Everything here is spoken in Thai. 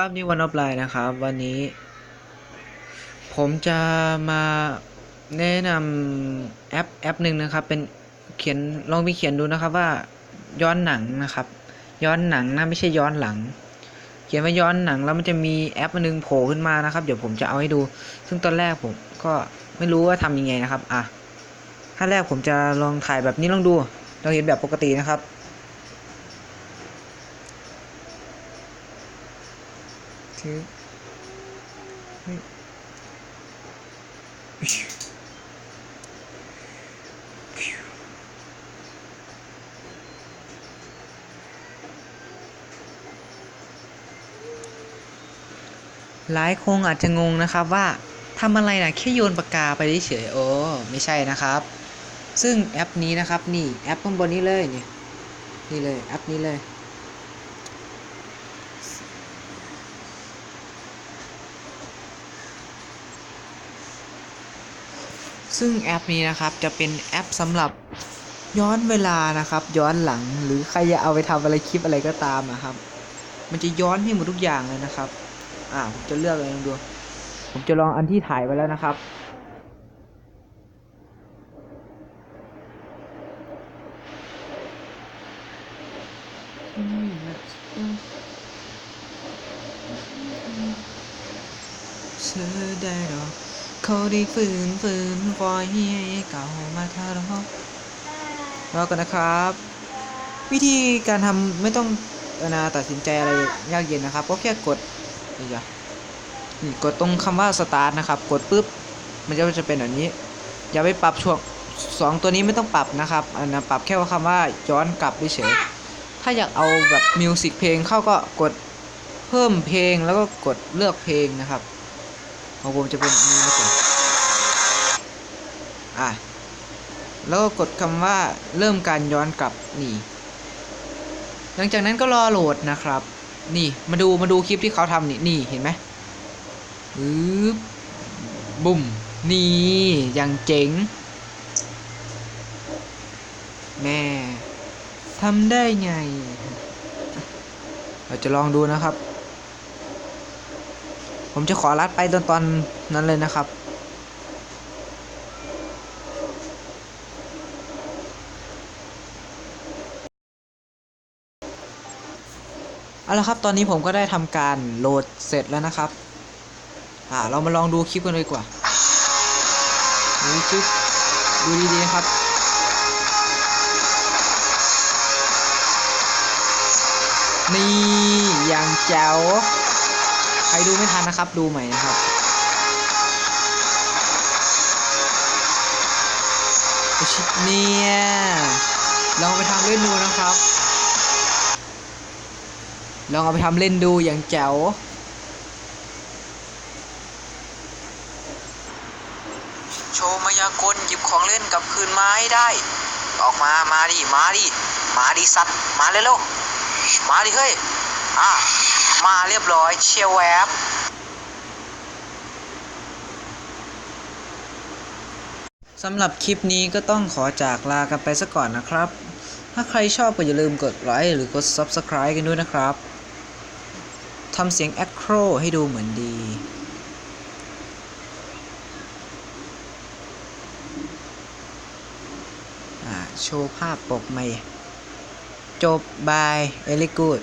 ครับนี่วันออฟไลน์นะครับ วันนี้ ผมจะมาแนะนำแอปแอปหนึ่งนะครับ เป็นเขียนลองไปเขียนดูนะครับว่าย้อนหนังนะครับ ย้อนหนังนะไม่ใช่ย้อนหลัง เขียนว่าย้อนหนังแล้วมันจะมีแอปอันนึงโผล่ขึ้นมานะครับ เดี๋ยวผมจะเอาให้ดู ซึ่งตอนแรกผมก็ไม่รู้ว่าทำยังไงนะครับ อะขั้นแรกผมจะลองถ่ายแบบนี้ลองดูเราเห็นแบบปกตินะครับ คือเฮ้ยหลายคงอาจจะงงนะครับว่าทำอะไรนะแค่โยนปากกาไปเฉยๆโอ้ไม่ใช่นะครับ ซึ่งแอปนี้นะครับนี่แอปข้างบนนี้เลยนี่นี่เลยแอปนี้เลย ซึ่งแอปนี้นะครับจะเป็นแอปสำหรับย้อนเวลานะครับ ย้อนหลังหรือใครจะเอาไปทำอะไรคลิปอะไรก็ตามนะครับ มันจะย้อนให้หมดทุกอย่างเลยนะครับ อ่าผมจะเลือกเลยลองดู ผมจะลองอันที่ถ่ายไว้แล้วนะครับเธอได้หรอ เขาได้ฝืนฝืนปล่อยให้เก่ามาทะเลาะรอกันนะครับ วิธีการทำไม่ต้องนาตัดสินใจอะไรยากเย็นนะครับก็แค่กดนี่จ้ะนี่กดตรงคำว่า start นะครับ กดปุ๊บมันจะจะเป็นแบบนี้ อย่าไปปรับช่วงสองตัวนี้ไม่ต้องปรับนะครับอันนะปรับแค่ว่าคำว่าย้อนกลับเฉยถ้าอยากเอาแบบมิวสิกเพลงเข้าก็กดเพิ่มเพลงแล้วก็กดเลือกเพลงนะครับของผมจะเป็นอันนี้ก่อน อะแล้วก็กดคำว่าเริ่มการย้อนกลับนี่ หลังจากนั้นก็รอโหลดนะครับ นี่มาดูมาดูคลิปที่เขาทำนี่นี่เห็นไหมปึ๊บบุ่มนี่อย่างเจ๋ง แม่ทำได้ไง เราจะลองดูนะครับ ผมจะขอรัดไปตอนตอนนั้นเลยนะครับ เอาละครับ ตอนนี้ผมก็ได้ทำการโหลดเสร็จแล้วนะครับ อ่า เรามาลองดูคลิปกันเลยดีกว่าดูคลิปดูดีๆครับนี่อย่างแจ๋วใครดูไม่ทันนะครับ ดูใหม่นะครับชิเนี่ยลองไปทำเล่นดูนะครับ ลองเอาไปทำเล่นดูอย่างแจ๋วโชว์มายากลหยิบของเล่นกลับคืนมาให้ได้ ออกมา มาดิ มาดิ มาดิสัตว์ มาเร็วๆมาดิเฮ้ย อะ มาเรียบร้อยเชียวแวบสำหรับคลิปนี้ก็ต้องขอจากลากันไปซะก่อนนะครับ ถ้าใครชอบก็อย่าลืมกดไลค์หรือกด Subscribe กันด้วยนะครับ ทำเสียงแอคโครให้ดูเหมือนดี โชว์ภาพปกใหม่ จบบายเอลิกูด